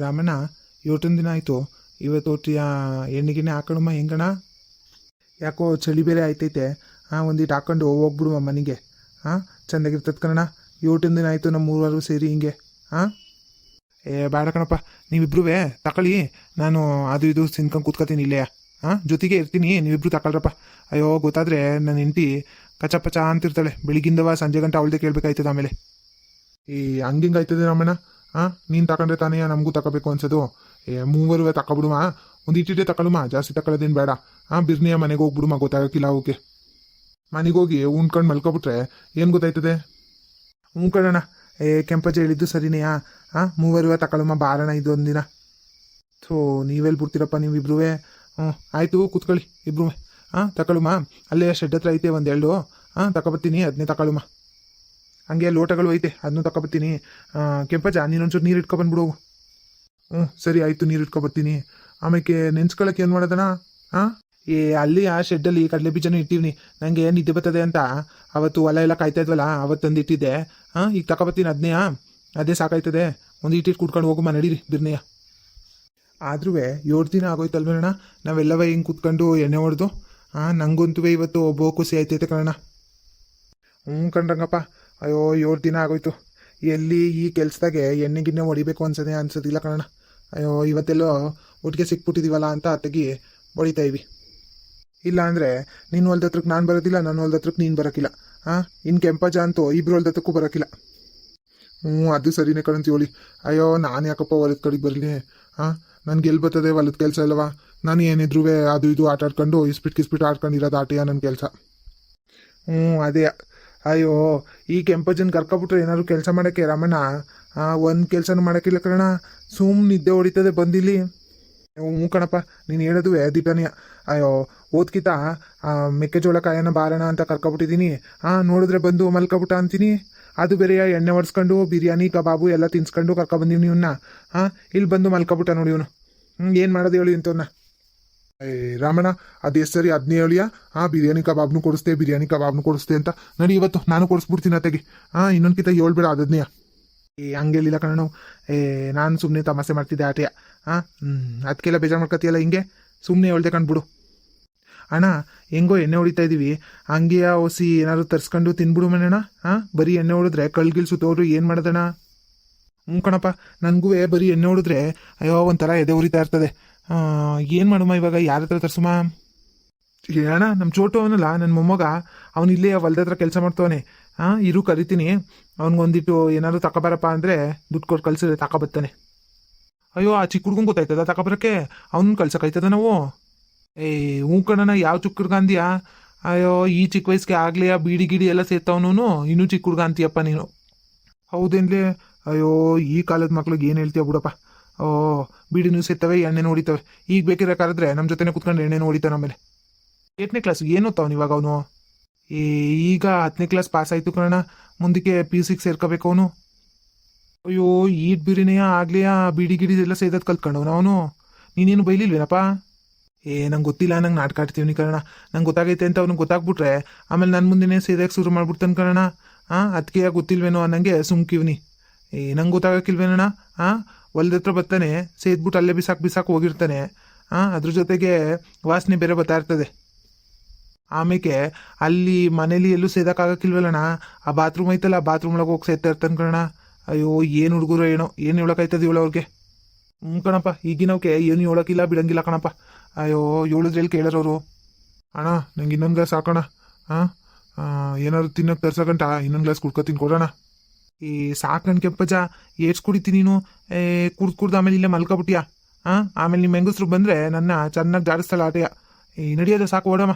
ರಾಮಣ್ಣ, ಇವತ್ತೊಂದು ದಿನ ಆಯಿತು. ಇವತ್ತು ಒಟ್ಟಿಯ ಎಣ್ಣೆಗಿಣ್ಣೆ ಹಾಕೊಳಮ್ಮ ಹೆಂಗಣ ಯಾಕೋ ಚಳಿ ಬೇರೆ ಆಯ್ತೈತೆ. ಹಾಂ ಒಂದಿಟ್ಟು ಹಾಕೊಂಡು ಹೋಗ್ಬಿಡುವ ಮನೆಗೆ. ಹಾಂ ಚೆಂದಾಗಿರ್ತದೆ ಕಣ ಇವತ್ತೊಂದು ದಿನ ಆಯಿತು ನಮ್ಮ ಮೂರವರು ಸೇರಿ ಹಿಂಗೆ. ಹಾಂ ಏ, ಬೇಡ ಕಣಪ್ಪ. ನೀವಿಬ್ರೂ ತಗೊಳ್ಳಿ ನಾನು ಅದು ಇದು ತಿನ್ಕೊಂಡು ಕೂತ್ಕೊತೀನಿ ಇಲ್ಲೇ. ಹಾಂ ಜೊತೆಗೆ ಇರ್ತೀನಿ. ನೀವಿಬ್ರು ತಗೊಳ್ರಪ್ಪ ಅಯ್ಯೋ, ಗೊತ್ತಾದರೆ ನನ್ನ ಹೆಂಡತಿ ಕಚ ಪಚ ಅಂತಿರ್ತಾಳೆ. ಬೆಳಿಗ್ಗಿಂದವ ಸಂಜೆ ಗಂಟೆ ಅವಳದೇ ಕೇಳಬೇಕಾಯ್ತದ ಆಮೇಲೆ. ಈ ಹಂಗಿಂಗ್ ಆಯ್ತದೆ ರಮಣ ಹಾಂ ನೀನು ತಗೊಂಡ್ರೆ ತಾನೇ ನಮಗೂ ತಗೋಬೇಕು ಅನ್ಸೋದು? ಏ, ಮೂವರು ತಗೊಬಿಡುಮ ಒಂದು ಇಟ್ಟಿಟ್ಟೆ ತಗೊಳುಮ ಜಾಸ್ತಿ ತಗೊಳ್ಳೋದೇನು ಬೇಡ. ಹಾಂ ಬಿರ್ನಿಯ ಮನೆಗೆ ಹೋಗ್ಬಿಡುಮ? ಗೊತ್ತಾಗಕ್ಕಿಲ್ಲ ಅವಕ್ಕೆ. ಮನೆಗೆ ಹೋಗಿ ಉಣ್ಕೊಂಡು ಮಲ್ಕೊಬಿಟ್ರೆ ಏನು ಗೊತ್ತಾಯ್ತದೆ? ಕಣಣ್ಣ ಏ, ಕೆಂಪಜ್ಜ ಹೇಳಿದ್ದು ಸರಿನೇಯಾ ಹಾಂ ಮೂವರು ತಗೊಳುಮ ಬಾರಣ ಇದು ಒಂದಿನ ಥೋ ನೀವೆಲ್ಲಿ ಬಿಡ್ತೀರಪ್ಪ ನೀವಿಬ್ರೂ ಹ್ಞೂ, ಆಯಿತು, ಕೂತ್ಕೊಳ್ಳಿ ಇಬ್ರು ಹಾಂ ತಗೊಳುಮ ಅಲ್ಲೇ ಶೆಡ್ ಹತ್ರ ಐತೆ ಒಂದು ಎರಡು ಹಾಂ ತಗೊಬತ್ತೀನಿ ಅದನ್ನೇ ತಗೊಳುಮ ಹಂಗೆ ಲೋಟಗಳು ಐತೆ ಅದನ್ನು ತಗೊಬತ್ತೀನಿ ಕೆಂಪಜ್ಜ, ನೀನೊಂಚೂರು ನೀರು ಇಟ್ಕೊಬಂದ್ಬಿಡು ಹ್ಞೂ ಸರಿ ಆಯಿತು, ನೀರು ಇಟ್ಕೊಬತ್ತೀನಿ ಆಮೇಲೆ ನೆನ್ಸ್ಕೊಳಕ್ಕೆ ಏನು ಮಾಡೋದಣ ಹಾಂ ಏ, ಅಲ್ಲಿ ಆ ಶೆಡ್ಡಲ್ಲಿ ಕಡಲೆ ಬೀಜನೂ ಇಟ್ಟಿವ್ನಿ. ನನಗೆ ನಿದ್ದೆ ಬರ್ತದೆ ಅಂತ ಅವತ್ತು ಹೊಲ ಎಲ್ಲ ಕಾಯ್ತಾ ಇದ್ವಲ್ಲ ಅವತ್ತು ತಂದು ಇಟ್ಟಿದ್ದೆ. ಹಾಂ ಈಗ ತಗೊಬತ್ತೀನಿ ಅದನ್ನೇ ಅದೇ ಸಾಕಾಯ್ತದೆ. ಒಂದು ಇಟ್ಟಿಟ್ಟು ಕುಟ್ಕೊಂಡು ಹೋಗಮ್ಮ ನಡೀರಿ ಬಿರ್ನೆಯ. ಆದ್ರೂ ಏಳು ದಿನ ಆಗೋಯ್ತಲ್ವೇನಣ್ಣ? ನಾವೆಲ್ಲವ ಹಿಂಗೆ ಕೂತ್ಕೊಂಡು ಎಣ್ಣೆ ಹೊಡೆದು ಹಾಂ ನಂಗಂತೂ ಇವತ್ತು ಒಬ್ಬ ಖುಷಿ ಆಯ್ತೈತೆ ಕಣಣ್ಣ. ಹ್ಞೂ ಕಣ್ರಂಗಪ್ಪ ಅಯ್ಯೋ, ಏಳು ದಿನ ಆಗೋಯ್ತು. ಎಲ್ಲಿ ಈ ಕೆಲ್ಸದಾಗೆ ಎಣ್ಣೆ ಗಿಣ್ಣೆ ಹೊಡಿಬೇಕು ಅನ್ಸದೆ, ಅನ್ಸೋದಿಲ್ಲ ಕಣಣ್ಣ. ಅಯ್ಯೋ, ಇವತ್ತೆಲ್ಲೋ ಒಟ್ಟಿಗೆ ಸಿಕ್ಬಿಟ್ಟಿದೀವಲ್ಲ ಅಂತ ತೆಗಿ ಹೊಡಿತಾ ಇವಿ ಇಲ್ಲ ಅಂದರೆ ನಿನ್ನ ಹೊಲ್ದ ಹತ್ರಕ್ಕೆ ನಾನು ಬರೋದಿಲ್ಲ ನನ್ನ ಹೊಲ್ದ ಹತ್ರಕ್ಕೆ ನೀನು ಬರೋಕ್ಕಿಲ್ಲ ಹಾಂ ಇನ್ನು ಕೆಂಪಜ ಅಂತೂ ಇಬ್ರು ಹೊಲ್ದ ಹತ್ರಕ್ಕೂ ಬರೋಕ್ಕಿಲ್ಲ ಹ್ಞೂ ಅದು ಸರಿನೇ ಕಣಂತೀವಳಿ ಅಯ್ಯೋ, ನಾನು ಯಾಕಪ್ಪ ಹೊಲದ ಕಡೆಗೆ ಬರಲಿ? ಹಾಂ ನನಗೆ ಎಲ್ಲಿ ಬರ್ತದೆ ಹೊಲದ ಕೆಲಸ ಅಲ್ವಾ? ನಾನು ಏನಿದ್ರು ಅದು ಇದು ಆಟ ಆಡ್ಕೊಂಡು ಇಸ್ಪಿಟ್ ಕಿಸ್ಪಿಟ್ ಆಡ್ಕೊಂಡಿರೋದು ಆಟ ಆಟೆಯ ನನ್ನ ಕೆಲಸ? ಹ್ಞೂ ಅದೇ. ಅಯ್ಯೋ, ಈ ಕೆಂಪಜ್ಜನ ಕರ್ಕೊಬಿಟ್ರೆ ಏನಾದ್ರು ಕೆಲಸ ಮಾಡೋಕ್ಕೆ ರಮಣ? ಒಂದು ಕೆಲಸನೂ ಮಾಡೋಕ್ಕಿಲ್ಲ ಕಣ ಸುಮ್ಮನೆ ನಿದ್ದೆ ಹೊಡಿತದೆ ಬಂದಿಲ್ಲಿ. ಹ್ಞೂ ಕಣಪ್ಪ, ನೀನು ಹೇಳೋದು ದೀಪನಿಯ ಅಯ್ಯೋ ಓದ್ಕಿತ ಮೆಕ್ಕೆಜೋಳ ಕಾಯನ ಬಾರಣ ಅಂತ ಕರ್ಕೊಬಿಟ್ಟಿದ್ದೀನಿ ಹಾಂ ನೋಡಿದ್ರೆ ಬಂದು ಮಲ್ಕೊಬಿಟ್ಟ ಅಂತೀನಿ. ಅದು ಬೇರೆ ಎಣ್ಣೆ ಒಡ್ಸ್ಕೊಂಡು, ಬಿರಿಯಾನಿ, ಕಬಾಬು ಎಲ್ಲ ತಿನ್ಸ್ಕೊಂಡು ಕರ್ಕೊಬಂದೀವಿ ಇವನ್ನ ಹಾಂ ಇಲ್ಲಿ ಬಂದು ಮಲ್ಕೊಬಿಟ್ಟ ನೋಡಿ ಇವನು. ಹ್ಞೂ ಏನು ಮಾಡೋದು ಹೇಳಿ ಇಂಥವ್ನ. ಏ, ರಾಮಣ್ಣ, ಅದು ಎಷ್ಟು ಸರಿ ಅದನ್ನೇ ಹೇಳಿಯಾ ಆ? ಬಿರಿಯಾನಿ ಕಬಾಬ್ನು ಕೊಡಿಸ್ತೆ, ಬಿರಿಯಾನಿ ಕಬಾಬ್ನು ಕೊಡಿಸ್ತೆ ಅಂತ. ನಡಿ ಇವತ್ತು, ನಾನು ಕೊಡಿಸ್ಬಿಡ್ತೀನಿ ಅತ್ತೆಗೆ. ಹಾಂ ಇನ್ನೊಂದ್ಕಿತ ಹೇಳ್ಬೇಡ ಅದನ್ನೇ ಏ ಹಂಗೇಲಿಲ್ಲ ಕಣ ಏ, ನಾನು ಸುಮ್ಮನೆ ತಮಾಷೆ ಮಾಡ್ತಿದ್ದೆ ಆಟೆಯ ಹಾಂ ಅದಕ್ಕೆಲ್ಲ ಬೇಜಾರು ಮಾಡ್ಕೊತೀಯಲ್ಲ ಹಿಂಗೆ? ಸುಮ್ಮನೆ ಹೇಳ್ದೆ ಕಣ್ಬಿಡು. ಅಣ್ಣ, ಹೆಂಗೋ ಎಣ್ಣೆ ಹೊಡಿತಾ ಇದ್ದೀವಿ ಹಂಗೆ ಒಸಿ ಏನಾದ್ರು ತರ್ಸ್ಕೊಂಡು ತಿನ್ಬಿಡು ಮನೆಣ್ಣ ಹಾಂ ಬರೀ ಎಣ್ಣೆ ಹೊಡಿದ್ರೆ ಕಳ್ಗಿಲ್ ಸುತ್ತೋರು ಏನು ಮಾಡೋದಣ್ಣ? ಹ್ಞೂ ಕಣಪ್ಪ ನನಗೂ ಬರೀ ಎಣ್ಣೆ ಹೊಡಿದ್ರೆ, ಅಯ್ಯೋ, ಒಂಥರ ಎದೆ ಉರಿತಾ ಇರ್ತದೆ. ಏನು ಮಾಡುಮ ಇವಾಗ? ಯಾರ ಹತ್ರ ತರ್ಸುಮ ಹೇಳೋಣ ನಮ್ಮ ಚೋಟು ಅವನಲ್ಲ ನನ್ನ ಮೊಮ್ಮಗ. ಅವನು ಇಲ್ಲೇ ಹೊಲ್ದ ಹತ್ರ ಕೆಲಸ ಮಾಡ್ತವನೆ. ಹಾಂ ಇರು, ಕರಿತೀನಿ. ಅವ್ನಿಗೊಂದಿಟ್ಟು ಏನಾದರೂ ತಗೊಬಾರಪ್ಪ ಅಂದರೆ ದುಡ್ಡು ಕೊಟ್ಟು ಕಳ್ಸಿದ್ರೆ ತಗೊಬರ್ತಾನೆ ಅಯ್ಯೋ, ಆ ಚಿಕ್ಕ ಹುಡ್ಗಂಗೆ ಗೊತ್ತಾಯ್ತದ ತಗೊಬರಕ್ಕೆ ಅವ್ನು ಕಳ್ಸೋಕ್ಕಾಯ್ತದ ನಾವು? ಏ, ಹ್ಞೂ ಕಣ್ಣ ಯಾವ ಚಿಕ್ಕ ಹುಡ್ಗ ಅಂದ್ಯಾ? ಅಯ್ಯೋ, ಈ ಚಿಕ್ಕ ವಯಸ್ಸಿಗೆ ಆಗಲಿ ಆ ಬೀಡಿ ಗಿಡಿ ಎಲ್ಲ ಸೇರ್ತಾವನು ಇನ್ನೂ ಚಿಕ್ಕ ಹುಡ್ಗ ಅಂತೀಯಪ್ಪ ನೀನು. ಹೌದೇನ್ಲಿ? ಅಯ್ಯೋ, ಈ ಕಾಲದ ಮಕ್ಳಿಗೆ ಏನು ಹೇಳ್ತೀಯ ಬಿಡಪ್ಪ. ಓ ಬಿಡಿ ನ್ಯೂಸ್ ಇರ್ತವೆ ಎಣ್ಣೆನೂ ಹೊಡಿತವೆ. ಈಗ ಬೇಕಿರಕ್ಕಾದ್ರೆ ನಮ್ಮ ಜೊತೆನೇ ಕುತ್ಕೊಂಡು ಎಣ್ಣೆನೂ ನಮ್ಮ ಆಮೇಲೆ. ಎಂಟನೇ ಕ್ಲಾಸ್ ಏನು ಓದ್ತಾವನು ಇವಾಗ ಅವನು? ಏ, ಈಗ ಹತ್ತನೇ ಕ್ಲಾಸ್ ಪಾಸ್ ಆಯಿತು ಕಣ ಮುಂದಕ್ಕೆ ಪಿ ಸಿಗೆ ಸೇರ್ಕೋಬೇಕು ಅವನು. ಅಯ್ಯೋ ಈಟ್ ಬಿರಿನೆಯ ಆಗಲಿ ಆ ಬೀಡಿ ಗಿಡಿ ಎಲ್ಲ ಸೇದೋದು ಕಲ್ತ್ಕೊಂಡವನು ಅವನು? ನೀನೇನು ಬೈಲಿಲ್ವೇನಪ್ಪ? ಏ, ನಂಗೆ ಗೊತ್ತಿಲ್ಲ, ನಂಗೆ ನಾಟಕ ಆಡ್ತೀವಿ ಕಣ ನಂಗೆ ಗೊತ್ತಾಗೈತೆ ಅಂತ ಅವ್ನಿಗೆ ಗೊತ್ತಾಗ್ಬಿಟ್ರೆ ಆಮೇಲೆ ನನ್ನ ಮುಂದೆನೇ ಸೇದಕ್ಕೆ ಶುರು ಮಾಡ್ಬಿಡ್ತಾನೆ ಕಣ ಹಾಂ ಅದಕ್ಕೆ ಗೊತ್ತಿಲ್ವೇನೋ ಅನ್ನಂಗೆ ಸುಮ್ಕಿವ್ನಿ. ಏ, ನಂಗೆ ಗೊತ್ತಾಗಕ್ಕಿಲ್ವೇನಣ್ಣ? ಹಾಂ ಹೊಲ್ದ ಹತ್ರ ಬರ್ತಾನೆ, ಸೇದ್ಬಿಟ್ಟು ಅಲ್ಲೇ ಬಿಸಾಕ್ ಬಿಸಾಕ್ ಹೋಗಿರ್ತಾನೆ. ಹಾಂ ಅದ್ರ ಜೊತೆಗೆ ವಾಸನೆ ಬೇರೆ ಬರ್ತಾ ಇರ್ತದೆ. ಆಮೇಲೆ ಅಲ್ಲಿ ಮನೇಲಿ ಎಲ್ಲೂ ಸೇದಕ್ಕಾಗಕ್ಕಿಲ್ವಲ್ಲಣ್ಣ? ಆ ಬಾತ್ರೂಮ್ ಐತಲ್ಲ, ಆ ಬಾತ್ರೂಮ್ ಒಳಗೆ ಹೋಗಿ ಸೇರ್ತಾ ಇರ್ತಾನೆ ಕಣ ಅಯ್ಯೋ, ಏನು ಹುಡುಗರು ಏನೋ, ಏನು ಹೇಳೋಕ್ಕಾಯ್ತದ ಇವಳು ಅವ್ರಿಗೆ? ಹ್ಞೂ ಕಣಪ್ಪ ಈಗಿನವಕ್ಕೆ ಏನು ಹೇಳೋಕ್ಕಿಲ್ಲ, ಬಿಡಂಗಿಲ್ಲ ಕಣಪ್ಪ. ಅಯ್ಯೋ ಎಲ್ಲಿ ಕೇಳೋರವರು ಅಣ್ಣ, ನಂಗೆ ಇನ್ನೊಂದು ಗ್ಲಾಸ್ ಹಾಕೋಣ. ಹಾಂ ಏನಾದ್ರು ತಿನ್ನೋಕೆ ತರ್ಸಕಂಟ ಇನ್ನೊಂದು ಗ್ಲಾಸ್ ಕುಡ್ಕೊತೀನಿ ಕೊಡೋಣ ಈ ಸಾಕಣ್ ಕೆಂಪಜ್ಜ ಏಟ್ಸ್ ಕುಡಿತೀನಿ ನೀನು. ಏ, ಕುಡ್ದು ಕುಡ್ದು ಆಮೇಲೆ ಇಲ್ಲೇ ಮಲ್ಕೊಬಿಟ್ಟಿಯಾ? ಹಾಂ ಆಮೇಲೆ ನಿಮ್ಮ ಹೆಂಗಸ್ರು ಬಂದರೆ ನನ್ನ ಚೆನ್ನಾಗಿ ಜಾಡಿಸ್ತಾಳೆ ಆಟೆಯ. ಈ ನಡಿಯೋದೇ ಸಾಕು, ಓಡಮ್ಮ.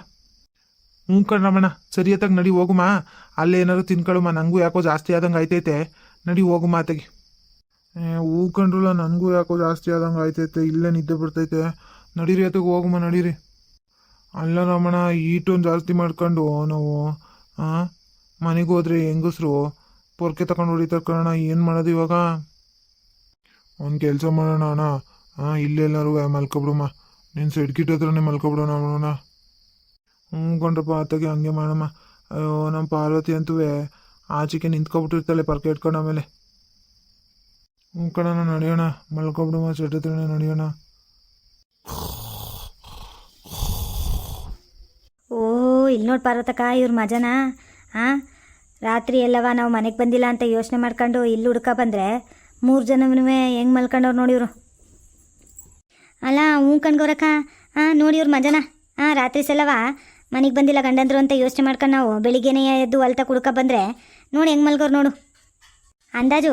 ಹ್ಞೂ ರಮಣ ಸರಿಯತ್ತಾಗ ನಡಿ ಹೋಗುಮ್ಮ ಅಲ್ಲೇ ಏನಾದ್ರು ತಿನ್ಕೊಳ್ಳುಮ ನನಗೂ ಯಾಕೋ ಜಾಸ್ತಿ ಆದಂಗೆ ಆಯ್ತೈತೆ. ನಡಿ ಹೋಗುಮ್ಮ ಆತಗೆ. ಹೂ ಕಂಡ್ರಲ್ಲ ನನಗೂ ಯಾಕೋ ಜಾಸ್ತಿ ಆದಂಗೆ ಆಯ್ತೈತೆ. ಇಲ್ಲೇ ನಿದ್ದೆ ಬರ್ತೈತೆ. ನಡೀರಿ ಆತೆಗೆ ಹೋಗುಮ್ಮ ನಡೀರಿ. ಅಲ್ಲ ರಮಣ ಈಟೊಂದು ಜಾಸ್ತಿ ಮಾಡ್ಕೊಂಡು, ನಾವು ಹಾಂ ಮನೆಗೆ ಹೋದ್ರೆ ಹೆಂಗಸ್ರು ಪೊರ್ಕೆ ತಗೊಂಡು ಹೊಡಿತಾರೆ ಕಣ ಏನು ಮಾಡೋದು ಇವಾಗ? ಒಂದು ಕೆಲಸ ಮಾಡೋಣ ಅಣ್ಣ. ಹಾಂ ಇಲ್ಲೆಲ್ಲರೂ ಮಲ್ಕೊಬಿಡಮ್ಮ ನೀನು ಸೆಡ್ಕಿಟ್ ಹತ್ರನೇ ಮಲ್ಕೊಬಿಡೋಣ ಮಾಡೋಣ ಹ್ಞೂ ಕೊಂಡ್ರಪ್ಪ, ಆತಗೆ ಹಂಗೆ ಮಾಡಮ್ಮ ಅಯ್ಯೋ ನಮ್ಮ ಪಾರ್ವತಿ ಅಂತೂ ಆಚೆಗೆ ನಿಂತ್ಕೊಬಿಟ್ಟಿರ್ತಾಳೆ ಪರ್ಕೆ ಇಟ್ಕೊಂಡು ಆಮೇಲೆ. ಹ್ಞೂ ಕಣಣ್ಣ, ನಡೆಯೋಣ. ಮಲ್ಕೊಬಿಡಮ್ಮ ಸೆಡ್ ಹತ್ರನೇ ನಡೆಯೋಣ. ಓ ಇಲ್ಲಿ ನೋಡಿ ಪಾರ್ವತಕ್ಕ, ಇವ್ರ ಮಜನಾ? ಹಾಂ ರಾತ್ರಿ ಎಲ್ಲವ ನಾವು ಮನೆಗೆ ಬಂದಿಲ್ಲ ಅಂತ ಯೋಚನೆ ಮಾಡ್ಕೊಂಡು ಇಲ್ಲಿ ಹುಡ್ಕ ಬಂದರೆ ಮೂರು ಜನನೂ ಹೆಂಗೆ ಮಲ್ಕೊಂಡವ್ರು ನೋಡಿವ್ರು? ಅಲ್ಲ, ಹ್ಞೂ ಕಣ್ಗೌರಕ್ಕ ಹಾಂ ನೋಡಿವ್ರು ಮಜನ. ಹಾಂ ರಾತ್ರಿ ಸಲವ ಮನೆಗೆ ಬಂದಿಲ್ಲ ಗಂಡಂದ್ರು ಅಂತ ಯೋಚನೆ ಮಾಡ್ಕೊಂಡು ನಾವು ಬೆಳಿಗ್ಗೆನೇ ಎದ್ದು ಹೊಲ್ತ ಕುಡ್ಕ ಬಂದರೆ ನೋಡಿ ಹೆಂಗೆ ಮಲ್ಗೋರು ನೋಡು. ಅಂದಾಜು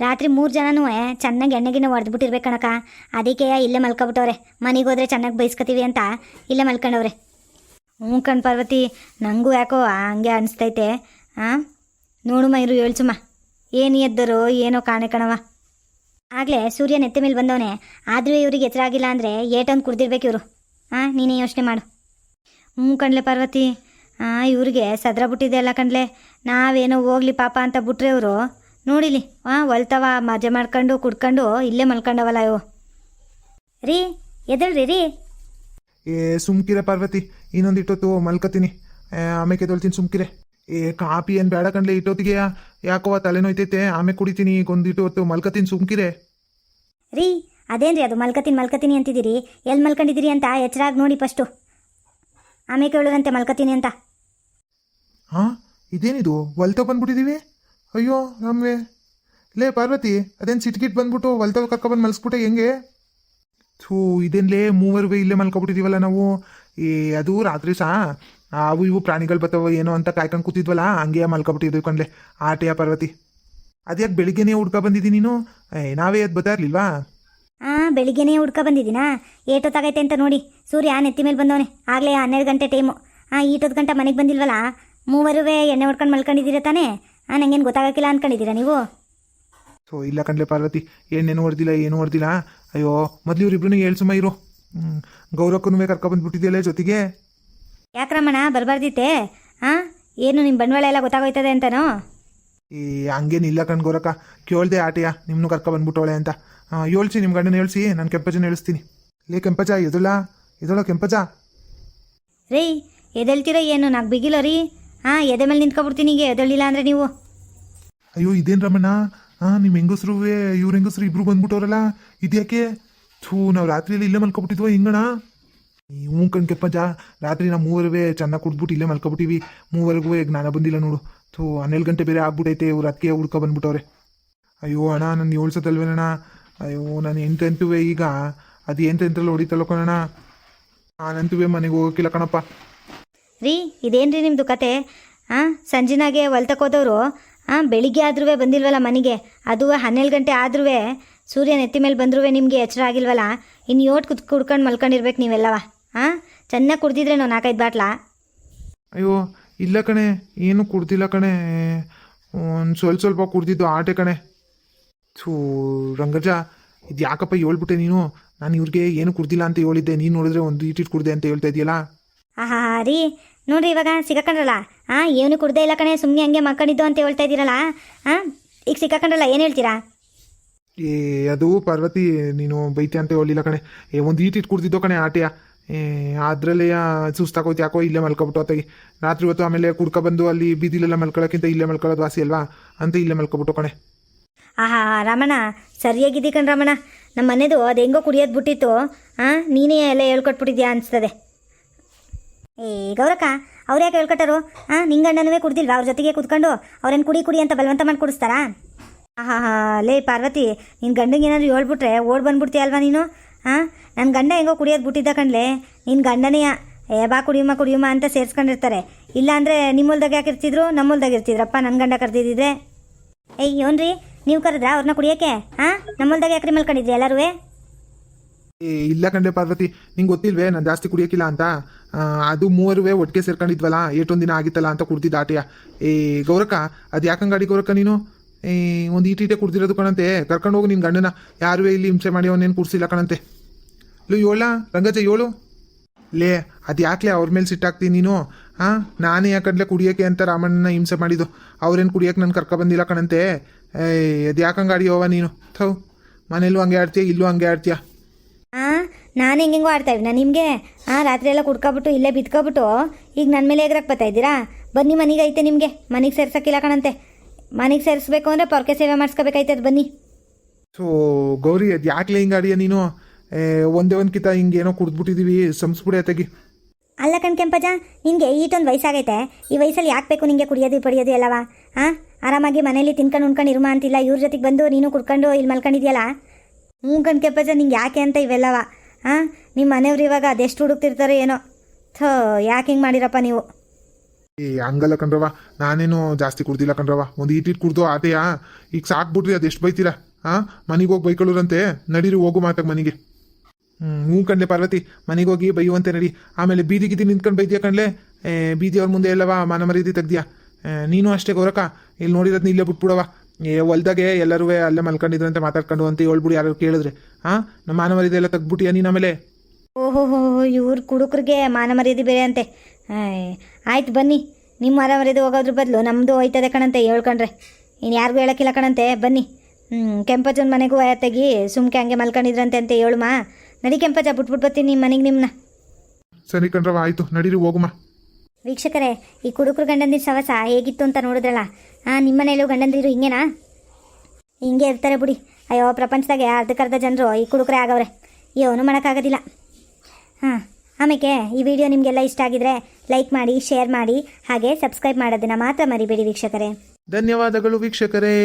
ರಾತ್ರಿ ಮೂರು ಜನನೂ ಚೆನ್ನಾಗಿ ಎಣ್ಣೆಗಿನ ಹೊಡೆದ್ಬಿಟ್ಟಿರ್ಬೇಕು ಕಣಕ್ಕ ಅದಕ್ಕೆ ಇಲ್ಲೇ ಮಲ್ಕೊಬಿಟ್ಟವ್ರೆ. ಮನೆಗೆ ಹೋದ್ರೆ ಚೆನ್ನಾಗಿ ಬೈಸ್ಕೊತೀವಿ ಅಂತ ಇಲ್ಲೇ ಮಲ್ಕೊಂಡವ್ರೆ. ಹ್ಞೂ ಕಣ್ ಪಾರ್ವತಿ ನನಗೂ ಯಾಕೋ ಹಂಗೆ ಅನಿಸ್ತೈತೆ. ಹಾಂ ನೋಡು ಇರು ಹೇಳ್ಸುಮ್ಮ ಏನು ಎದ್ದರು, ಏನೋ ಕಾಣೆ ಕಣವ ಆಗಲೇ ಸೂರ್ಯ ನೆತ್ತ ಮೇಲೆ ಬಂದವನೆ. ಆದರೂ ಇವ್ರಿಗೆ ಎಚ್ಚರಾಗಿಲ್ಲ ಅಂದರೆ ಏಟೊಂದು ಕುಡ್ದಿರ್ಬೇಕು ಇವರು. ಹಾಂ ನೀನೇ ಯೋಚನೆ ಮಾಡು. ಹ್ಞೂ ಕಣ್ಲೆ ಪಾರ್ವತಿ. ಹಾಂ ಇವ್ರಿಗೆ ಸದ್ರ ಬಿಟ್ಟಿದೆ ಅಲ್ಲ ಕಣ್ಲೆ. ನಾವೇನೋ ಹೋಗ್ಲಿ ಪಾಪ ಅಂತ ಬಿಟ್ರೆ ಇವರು. ನೋಡಿಲಿ. ಹಾಂ ಹೊಲ್ತವ ಮಜೆ ಮಾಡ್ಕೊಂಡು, ಕುಡ್ಕೊಂಡು, ಇಲ್ಲೇ ಮಲ್ಕೊಂಡವಲ್ಲ ಇವು ರೀ ಎದಳ್ರಿ ರೀ. ಏ, ಸುಮ್ಕಿರೆ ಪಾರ್ವತಿ. ಇನ್ನೊಂದು ಇಟ್ಟೊತ್ತು ಮಲ್ಕತೀನಿ. ಆಮೇಲೆ ತೊಳ್ತೀನಿ ಸುಮ್ಕಿರೆ. ಏ ಕಾಪಿ ಏನು ಬೇಡ ಕಣ್ಲೆ ಇಟ್ಟೊತ್ತಿಗೆ ಯಾಕೋ ತಲೆನೋಯ್ತೈತೆ ಆಮೇಲೆ ಕುಡಿತೀನಿ ಒಂದಿಟ್ಟು ಹೊತ್ತು ಮಲ್ಕತೀನಿ ಸುಮ್ಕಿರೆ. ರೀ ಅದೇನ್ರಿ ಅದು ಮಲ್ಕತೀನಿ ಮಲ್ಕತೀನಿ ಅಂತಿದ್ದೀರಿ. ಎಲ್ಲಿ ಮಲ್ಕೊಂಡಿದ್ದೀರಿ ಅಂತ ಎಚ್ಚರಾಗಿ ನೋಡಿ ಫಸ್ಟು. ಆಮೇಲೆ ಕೇಳೋದಂತೆ ಮಲ್ಕತೀನಿ ಅಂತ. ಹಾಂ ಇದೇನಿದು? ಒಲ್ತ ಬಂದ್ಬಿಟ್ಟಿದ್ದೀವಿ ಅಯ್ಯೋ ನಮ್ಗೆ. ಲೇ ಪಾರ್ವತಿ ಅದೇನು ಸಿಟ್ಗಿಟ್ ಬಂದ್ಬಿಟ್ಟು ಕರ್ಕ ಬಂದು ಮಲ್ಸ್ಬಿಟ್ಟೆ ಹೆಂಗೆ? ಥೂ ಇದೇನ್ಲೇ ಮೂವರು ಇಲ್ಲೇ ಮಲ್ಕೊಬಿಟ್ಟಿದ್ದೀವಲ್ಲ ನಾವು. ಏ ಅದು ರಾತ್ರಿ ಸಹ ಅವು ಇವು ಪ್ರಾಣಿಗಳು ಬರ್ತಾವ ಏನೋ ಅಂತ ಕಾಯ್ಕೊಂಡು ಕೂತಿದ್ವಲ್ಲ ಹಂಗೆ ಮಲ್ಕೊಬಿಟ್ಟಿದ್ವಿ ಕಣ್ಲೆ. ಆಟೆಯ ಪಾರ್ವತಿ. ಅದ್ಯಾಕೆ ಬೆಳಿಗ್ಗೆನೇ ಹುಡ್ಕ ಬಂದಿದ್ದೀನಿ ನೀನು? ಏ, ನಾವೇ ಅದು ಬರ್ತಾ ಇರ್ಲಿಲ್ವಾ? ಹಾಂ ಬೆಳಿಗ್ಗೆನೇ ಹುಡ್ಕ ಬಂದಿದ್ದೀನಾ? ಏಟೊತ್ತಾಗೈತೆ ಅಂತ ನೋಡಿ. ಸೂರ್ಯ ನೆತ್ತಿ ಮೇಲೆ ಬಂದವನೆ. ಆಗಲೇ ಹನ್ನೆರಡು ಗಂಟೆ ಟೈಮು. ಹಾಂ ಈಟೊತ್ತು ಗಂಟೆ ಮನೆಗೆ ಬಂದಿಲ್ವಲ್ಲ? ಮೂವರುವೆ ಎಣ್ಣೆ ಹೊಡ್ಕೊಂಡು ಮಲ್ಕೊಂಡಿದ್ದೀರಾ ತಾನೇ? ಹಾಂ ನಂಗೇನು ಗೊತ್ತಾಗಕ್ಕಿಲ್ಲ ಅಂದ್ಕೊಂಡಿದ್ದೀರಾ ನೀವು? ಸೊ ಇಲ್ಲ ಕಣ್ಲೆ ಪಾರ್ವತಿ. ಏನೇನು ಹೊಡೆದಿಲ್ಲ ಏನು ಹೊಡೆದಿಲ್ಲ. ಅಯ್ಯೋ ಮೊದಲು ಇವ್ರಿಬ್ರು ಹೇಳ್ಸುಮ್ಮ ಇರು. ಹ್ಞೂ ಗೌರಕ್ಕೂ ಕರ್ಕೊಬಂದ್ಬಿಟ್ಟಿದ್ಯಲ್ಲ ಜೊತೆಗೆ? ಯಾಕ್ರಮ್ಮಣ ಬರಬಾರ್ದಿತ್ತೆ? ಹಾಂ ಏನು ನಿಮ್ಮ ಬಂಡವಾಳ ಎಲ್ಲ ಗೊತ್ತಾಗೋಯ್ತದೆ ಅಂತನೋ? ಈ ಹಂಗೇನಿಲ್ಲ ಕಣ್ ಗೋರಕ್ಕ. ಕೇಳ್ದೆ ಆಟೆಯ ನಿಮ್ಮನ್ನು ಕರ್ಕೊ ಬಂದ್ಬಿಟ್ಟವಳೆ ಅಂತ. ಹೇಳ್ಸಿ ನಿಮ್ಮ ಗಂಡನ ಹೇಳ್ಸಿ ನಾನು ಕೆಂಪಜನ ಹೇಳಿಸ್ತೀನಿ. ಲೇ ಕೆಂಪಜ ಎದುಳ ಎದುಳ ಕೆಂಪಜ ರೀ ಎದಳ್ತೀರ ಏನು ನಾಲ್ಕು ಬಿಗಿಲೋ ರೀ? ಹಾಂ ಎದೆ ಮೇಲೆ ನಿಂತ್ಕೊಬಿಡ್ತೀನಿ ಈಗ ಎದಳಿಲ್ಲ ಅಂದರೆ ನೀವು? ಅಯ್ಯೋ ಇದೇನು ರಮಣ? ಹಾಂ ನಿಮ್ಮ ಹೆಂಗಸ್ರು ಇವ್ರ ಹೆಂಗಸ್ರು ಇಬ್ರು ಬಂದ್ಬಿಟ್ಟವ್ರಲ್ಲ? ಇದ್ಯಾಕೆ? ಥೂ ನಾವು ರಾತ್ರಿಯಲ್ಲಿ ಇಲ್ಲೇ ಮಲ್ಕೊಬಿಟ್ಟಿದ್ವ ಹಿಂಗಣ? ಈ ಹ್ಞೂ ಕಣ್ಕಪ್ಪ ಜಾ, ರಾತ್ರಿ ನಾವು ಮೂವರೆಗೆ ಚೆನ್ನಾಗಿ ಕುಡ್ದ್ಬಿಟ್ಟು ಇಲ್ಲೇ ಮಲ್ಕೊಬಿಟ್ಟಿವಿ. ಮೂವರೆಗೂ ಜ್ಞಾನ ಬಂದಿಲ್ಲ ನೋಡು. ಥೂ ಹನ್ನೆರಡು ಗಂಟೆ ಬೇರೆ ಆಗ್ಬಿಟ್ಟೈತೆ ಇವ್ರು ಅದಕ್ಕೆ ಹುಡ್ಕೊ ಬಂದ್ಬಿಟ್ಟವ್ರೆ. ಅಯ್ಯೋ ಅಣ್ಣ, ನಾನು ಏಳ್ಸತ್ತಲ್ವೇನಣ್ಣ ಅಯ್ಯೋ, ನಾನು ಎಂಟೆಂತುವೆ ಈಗ? ಅದು ಎಂಟೆಂತಲ್ಲಿ ಹೊಡಿತಲ್ಲ ಕಣಣ್ಣ? ನಾನಂತುವೆ ಮನೆಗೆ ಹೋಗೋಕ್ಕಿಲ್ಲ ಕಣಪ್ಪ. ರೀ, ಇದೇನ್ರಿ ನಿಮ್ಮದು ಕತೆ? ಹಾಂ ಸಂಜಿನಾಗೆ ಹೊಲ್ತಕ್ಕೋದವರು ಹಾಂ ಬೆಳಿಗ್ಗೆ ಆದ್ರೂ ಬಂದಿಲ್ವಲ್ಲ ಮನೆಗೆ? ಅದು ಹನ್ನೆರಡು ಗಂಟೆ ಆದ್ರೂ ಸೂರ್ಯನ ಎತ್ತಿ ಮೇಲೆ ಬಂದ್ರೂ ನಿಮಗೆ ಎಚ್ಚರ ಆಗಿಲ್ವಲ್ಲ? ಇನ್ನು ಯೋಟ್ ಕುತ್, ಕುಡ್ಕೊಂಡು ಮಲ್ಕೊಂಡಿರ್ಬೇಕು ನೀವೆಲ್ಲವ. ಹಾಂ ಚೆನ್ನಾಗಿ ಕುಡ್ದಿದ್ರೆ ನಾವು ನಾಲ್ಕೈದು ಬಾಟ್ಲ? ಅಯ್ಯೋ ಇಲ್ಲ ಕಣೆ ಏನು ಕುಡ್ದಿಲ್ಲ ಕಣೆ. ಒಂದು ಸ್ವಲ್ಪ ಸ್ವಲ್ಪ ಕುಡ್ದಿದ್ದು ಆಟೆ ಕಣೆ. ಥೂ ರಂಗಜ ಇದು ಯಾಕಪ್ಪ ಹೇಳ್ಬಿಟ್ಟೆ ನೀನು? ನಾನು ಇವ್ರಿಗೆ ಏನು ಕುಡ್ದಿಲ್ಲ ಅಂತ ಹೇಳಿದ್ದೆ. ನೀನು ನೋಡಿದ್ರೆ ಒಂದು ಈಟಿಟ್ ಕುಡ್ದೆ ಅಂತ ಹೇಳ್ತಾ ಇದೆಯಲ್ಲ ಆಹಾ ರೀ. ನೋಡ್ರಿ ಇವಾಗ ಸಿಕ್ಕಾಕೊಂಡ್ರಲ್ಲ? ಹಾಂ ಏನು ಕುಡ್ದೇ ಇಲ್ಲ ಕಣೆ ಸುಮ್ಮನೆ ಹಂಗೆ ಮಕ್ಕಂಡಿದ್ದು ಅಂತ ಹೇಳ್ತಾ ಇದ್ದೀರಲ್ಲ? ಹಾಂ ಈಗ ಸಿಕ್ಕಂಡ್ರಲ್ಲ ಏನು ಹೇಳ್ತೀರಾ? ಏ ಅದು ಪಾರ್ವತಿ ನೀನು ಬೈತೆ ಅಂತ ಹೇಳಿಲ್ಲ ಕಣೆ. ಏ ಒಂದು ಈಟಿಟ್ ಕುಡ್ದಿದ್ದೋ ಕಣೆ ಆಟೆಯ? ಏ ಅದರಲ್ಲೇ ಸುಸ್ತಾಗೋಯ್ತು, ಯಾಕೋ ಇಲ್ಲೇ ಮಲ್ಕೊಬಿಟ್ಟು ಅತ್ತಾಗಿ. ರಾತ್ರಿ ಹೊತ್ತು ಆಮೇಲೆ ಕುಡ್ಕೊ ಬಂದು ಅಲ್ಲಿ ಬೀದಿಲೆಲ್ಲ ಮಲ್ಕೊಳ್ಳೋಕ್ಕಿಂತ ಇಲ್ಲೇ ಮಲ್ಕೊಳ್ಳೋದು ವಾಸಿ ಅಲ್ವಾ? ಅಂತ ಇಲ್ಲೇ ಮಲ್ಕೊಬಿಟ್ಟು ಕಣೆ. ಆಹಾ ರಮಣ ಸರಿಯಾಗಿದ್ದೀ ಕಣ ರಮಣ ನಮ್ಮ ಮನೆದು ಅದು ಹೆಂಗೋ ಕುಡಿಯೋದು ಬಿಟ್ಟಿತ್ತು. ಹಾಂ ನೀನೇ ಎಲ್ಲ ಹೇಳ್ಕೊಟ್ಬಿಟ್ಟಿದ್ಯಾ ಅನಿಸ್ತದೆ. ಏ, ಗೌರಕ್ಕ, ಅವ್ರು ಯಾಕೆ ಹೇಳ್ಕೊಟ್ಟರು? ಹಾಂ ನಿಂಗಣ್ಣನೂ ಕುಡ್ದಿಲ್ವಾ? ಅವ್ರ ಜೊತೆಗೆ ಕುತ್ಕೊಂಡು ಅವ್ರೇನು ಕುಡಿ ಕುಡಿ ಅಂತ ಬಲವಂತ ಮಾಡಿ ಕುಡಿಸ್ತಾರಾ? ಆಹಾ ಹಾ ಲೇ ಪಾರ್ವತಿ ನಿನ್ನ ಗಂಡಂಗೆ ಏನಾದ್ರು ಹೇಳ್ಬಿಟ್ರೆ ಓಡ್ ಬಂದ್ಬಿಡ್ತೀಯ ಅಲ್ವಾ ನೀನು? ಹಾಂ ನನ್ನ ಗಂಡ ಹೆಂಗೋ ಕುಡಿಯೋದು ಬಿಟ್ಟಿದ್ದ ಕಣ್ಲೆ. ನಿನ್ನ ಗಂಡನೆಯ, ಏ, ಬಾ ಕುಡಿಯುಮ ಕುಡಿಯುಮ ಅಂತ ಸೇರಿಸ್ಕೊಂಡಿರ್ತಾರೆ. ಇಲ್ಲಾಂದರೆ ನಿಮ್ಮಲ್ದಾಗ ಯಾಕೆ ಇರ್ತಿದ್ರು ನಮ್ಮಲ್ದಾಗ ಇರ್ತಿದ್ರಪ್ಪ ನನ್ನ ಗಂಡ ಕರೆದಿದ್ದಿದ್ರೆ. ಏಯ್ ಯೋನ್ರಿ ನೀವು ಕರೆದ್ರ ಅವ್ರನ್ನ ಕುಡಿಯೋಕೆ ಹಾಂ? ನಮ್ಮಲ್ದಾಗ ಯಾಕ್ರಿ ಮಲ್ಕೊಂಡಿದ್ರಿ ಎಲ್ಲರೂ ಏ, ಇಲ್ಲ ಕಂಡೆ ಪಾರ್ವತಿ. ನಿಂಗೆ ಗೊತ್ತಿಲ್ವೇ, ನಾನು ಜಾಸ್ತಿ ಕುಡಿಯೋಕ್ಕಿಲ್ಲ ಅಂತ? ಅದು ಮೂವರುವೆ ಒಟ್ಟಿಗೆ ಸೇರ್ಕೊಂಡಿದ್ವಲ್ಲ ಏಟೊಂದು ದಿನ ಆಗಿತ್ತಲ್ಲ ಅಂತ ಕುಡ್ದಿದ್ದ ಆಟೆಯ. ಏ, ಗೌರಕ್ಕ, ಅದು ಯಾಕಂಗಾಡಿ ಗೌರಕ್ಕ ನೀನು? ಏ, ಒಂದು ಈಟೀಟೆ ಕುಡ್ದಿರೋದು ಕಣಂತೆ. ಕರ್ಕೊಂಡು ಹೋಗು ನಿನ್ನ ಗಂಡನ. ಯಾರುವೆ ಇಲ್ಲಿ ಹಿಂಸೆ ಮಾಡಿ ಅವನೇನು ಕುಡ್ಸಿಲ್ಲ ಕಣಂತೆ. ಲೋ ಏಳ ರಂಗಜ ಏಳು ಲೇ ಅದು ಯಾಕಲೇ ಅವ್ರ ಮೇಲೆ ಸಿಟ್ಟಾಗ್ತೀನಿ ನೀನು? ಹಾಂ ನಾನೇ ಯಾಕಂಡ್ಲೆ ಕುಡಿಯೋಕೆ ಅಂತ ರಾಮಣ್ಣನ ಹಿಂಸೆ ಮಾಡಿದ್ದು? ಅವ್ರೇನು ಕುಡಿಯೋಕೆ ನಾನು ಕರ್ಕೊ ಬಂದಿಲ್ಲ ಕಣಂತೆ? ಏಯ್ ಅದು ಯಾಕಂಗೆ ಆಡಿಯೋವ ನೀನು? ಥೌ ಮನೇಲೂ ಹಂಗೆ ಆಡ್ತೀಯ ಇಲ್ಲೂ ಹಂಗೆ ಆಡ್ತೀಯ? ಹಾಂ ನಾನು ಹೆಂಗೆಂಗೋ ಆಡ್ತಾ ಇದ್ದೀನ ನಿಮಗೆ? ಹಾಂ ರಾತ್ರಿ ಎಲ್ಲ ಕುಡ್ಕೊಬಿಟ್ಟು ಇಲ್ಲೇ ಬಿತ್ಕೊಬಿಟ್ಟು ಈಗ ನನ್ನ ಮೇಲೆ ಎಗ್ರಕ್ಕೆ ಬರ್ತಾ ಇದ್ದೀರಾ? ಬನ್ನಿ ಮನೆಗೆ ಐತೆ ನಿಮಗೆ. ಮನೆಗೆ ಸೇರ್ಸೋಕ್ಕಿಲ್ಲ ಕಣಂತೆ. ಮನೆಗೆ ಸೇರಿಸ್ಬೇಕು ಅಂದರೆ ಪೊರ್ಕೆ ಸೇವೆ ಮಾಡಿಸ್ಕೋಬೇಕಾಯ್ತದ ಬನ್ನಿ. ಸೊ ಗೌರಿ ಅದು ಯಾಕೆ ಹಿಂಗೆ ಆಡಿಯ ನೀನು? ಒಂದೇ ಒಂದು ಕಿತ ಹಿಂಗೇನೋ ಕುಡ್ದ್ಬಿಟ್ಟಿದೀವಿ ಸಂಸ್ಬಿಡಿ ಅತ್ತಾಗಿ. ಅಲ್ಲ ಕಣ್ ಕೆಂಪಜ ನಿನಗೆ ಈಟೊಂದು ವಯಸ್ಸಾಗೈತೆ. ಈ ವಯಸ್ಸಲ್ಲಿ ಯಾಕೆ ಬೇಕು ನಿಂಗೆ ಕುಡಿಯೋದು ಪಡಿಯೋದು ಎಲ್ಲವ? ಹಾಂ ಆರಾಮಾಗಿ ಮನೇಲಿ ತಿನ್ಕೊಂಡು ಉಣ್ಕೊಂಡು ಇರುಮಾ ಅಂತಿಲ್ಲ ಇವ್ರ ಜೊತೆಗೆ ಬಂದು ನೀನು ಕುಡ್ಕೊಂಡು ಇಲ್ಲಿ ಮಲ್ಕೊಂಡಿದ್ಯಲ್ಲ? ಹ್ಞೂ ಕಣ್ ಕೆಂಪಜ ನಿಂಗೆ ಯಾಕೆ ಅಂತ ಇವೆಲ್ಲವ? ಹಾಂ ನಿಮ್ಮ ಮನೆಯವ್ರು ಇವಾಗ ಅದೆಷ್ಟು ಹುಡುಕ್ತಿರ್ತಾರೆ ಏನೋ? ಥೋ ಯಾಕೆ ಹಿಂಗೆ ಮಾಡಿರಪ್ಪ ನೀವು? ಏ ಹಂಗಲ್ಲ ಕಣ್ರವ ನಾನೇನು ಜಾಸ್ತಿ ಕುಡ್ದಿಲ್ಲ ಕಣ್ರವ ಒಂದು ಈಟಿಟ್ ಕುಡ್ದು ಆತೆಯಾ? ಈಗ ಸಾಕ್ಬಿಟ್ರಿ ಅದು ಎಷ್ಟು ಬೈತೀರಾ? ಹಾಂ ಮನೆಗೆ ಹೋಗಿ ಬೈಕೊಳ್ಳೋರಂತೆ. ನಡೀರಿ ಹೋಗು ಮಾತಾಗ ಮನೆಗೆ. ಹ್ಞೂ ಕಣ್ಲೆ ಪಾರ್ವತಿ ಮನೆಗೆ ಹೋಗಿ ಬೈಯುವಂತೆ ನಡಿ. ಆಮೇಲೆ ಬೀದಿ ಗಿದಿ ನಿಂತ್ಕೊಂಡು ಬೈದ್ಯಾ ಕಣ್ಲೆ? ಬೀದಿಯವ್ರ ಮುಂದೆ ಎಲ್ಲವ ಮಾನ ಮರ್ಯಾದೆ ತೆಗ್ದ್ಯಾ ನೀನು ಅಷ್ಟೇ ಗೌರಕ್ಕ ಇಲ್ಲಿ ನೋಡಿರೋದು ಇಲ್ಲೇ ಬಿಟ್ಬಿಡವ ಏ ಹೊಲ್ದಾಗೆ ಎಲ್ಲರೂ ಅಲ್ಲೇ ಮಲ್ಕೊಂಡಿದ್ರಂತೆ ಮಾತಾಡ್ಕೊಂಡು ಅಂತ ಹೇಳ್ಬಿಡು ಯಾರು ಕೇಳಿದ್ರೆ. ಹಾಂ ನಮ್ಮ ಮಾನ ಮರ್ಯಾದೆ ಎಲ್ಲ ತೆಗ್ದ್ಬಿಟ್ಟಿಯಾ ನೀನು ಆಮೇಲೆ? ಓಹೋ ಇವ್ರ ಕುಡುಕರಿಗೆ ಮಾನ ಮರ್ಯಾದೆ ಬೇರೆ ಅಂತೆ. ಆಯ್, ಆಯ್ತು ಬನ್ನಿ. ನಿಮ್ಮ ಮಾನ ಮರ್ಯಾದೆ ಹೋಗೋದ್ರ ಬದಲು ನಮ್ಮದು ಹೋಯ್ತದೆ ಕಣಂತೆ ಹೇಳ್ಕೊಂಡ್ರೆ. ಇನ್ನು ಯಾರಿಗೂ ಹೇಳೋಕ್ಕಿಲ್ಲ ಕಣಂತೆ ಬನ್ನಿ. ಹ್ಞೂ ಕೆಂಪಜ್ಜನ ಮನೆಗೂ ತೆಗಿ ಸುಮ್ಕೆ ಹಂಗೆ ಮಲ್ಕೊಂಡಿದ್ರಂತೆ ಅಂತ ಹೇಳುಮ? ನಡಿ ಕೆಂಪಜ ಬಿಟ್ಬಿಟ್ಟು ಬರ್ತೀನಿ ನಿಮ್ಮ ಮನೆಗೆ ನಿಮ್ಮನ್ನ ಸರಿ ಕಣ್ರವ ಆಯಿತು. ನಡೀರಿ ಹೋಗುಮ. ವೀಕ್ಷಕರೇ ಈ ಕುಡುಕರು ಗಂಡಂದಿರು ಸವಸ ಹೇಗಿತ್ತು ಅಂತ ನೋಡಿದ್ರಲ್ಲ? ಹಾಂ ನಿಮ್ಮ ಮನೇಲೂ ಗಂಡಂದಿರು ಹಿಂಗೇನಾ? ಹಿಂಗೆ ಇರ್ತಾರೆ ಬಿಡಿ. ಅಯ್ಯೋ ಪ್ರಪಂಚದಾಗೆ ಅರ್ಧಕ್ಕರ್ಧ ಜನರು ಈ ಕುಡುಕರೇ ಆಗವ್ರೆ. ಏನು ಮಾಡೋಕ್ಕಾಗೋದಿಲ್ಲ ಹಾಂ ಆಮೇಲೆ ಈ ವಿಡಿಯೋ ನಿಮಗೆಲ್ಲ ಇಷ್ಟ ಆಗಿದ್ರೆ ಲೈಕ್ ಮಾಡಿ ಶೇರ್ ಮಾಡಿ ಹಾಗೆ ಸಬ್ಸ್ಕ್ರೈಬ್ ಮಾಡೋದನ್ನು ಮಾತ್ರ ಮರಿಬೇಡಿ ವೀಕ್ಷಕರೇ. ಧನ್ಯವಾದಗಳು ವೀಕ್ಷಕರೇ.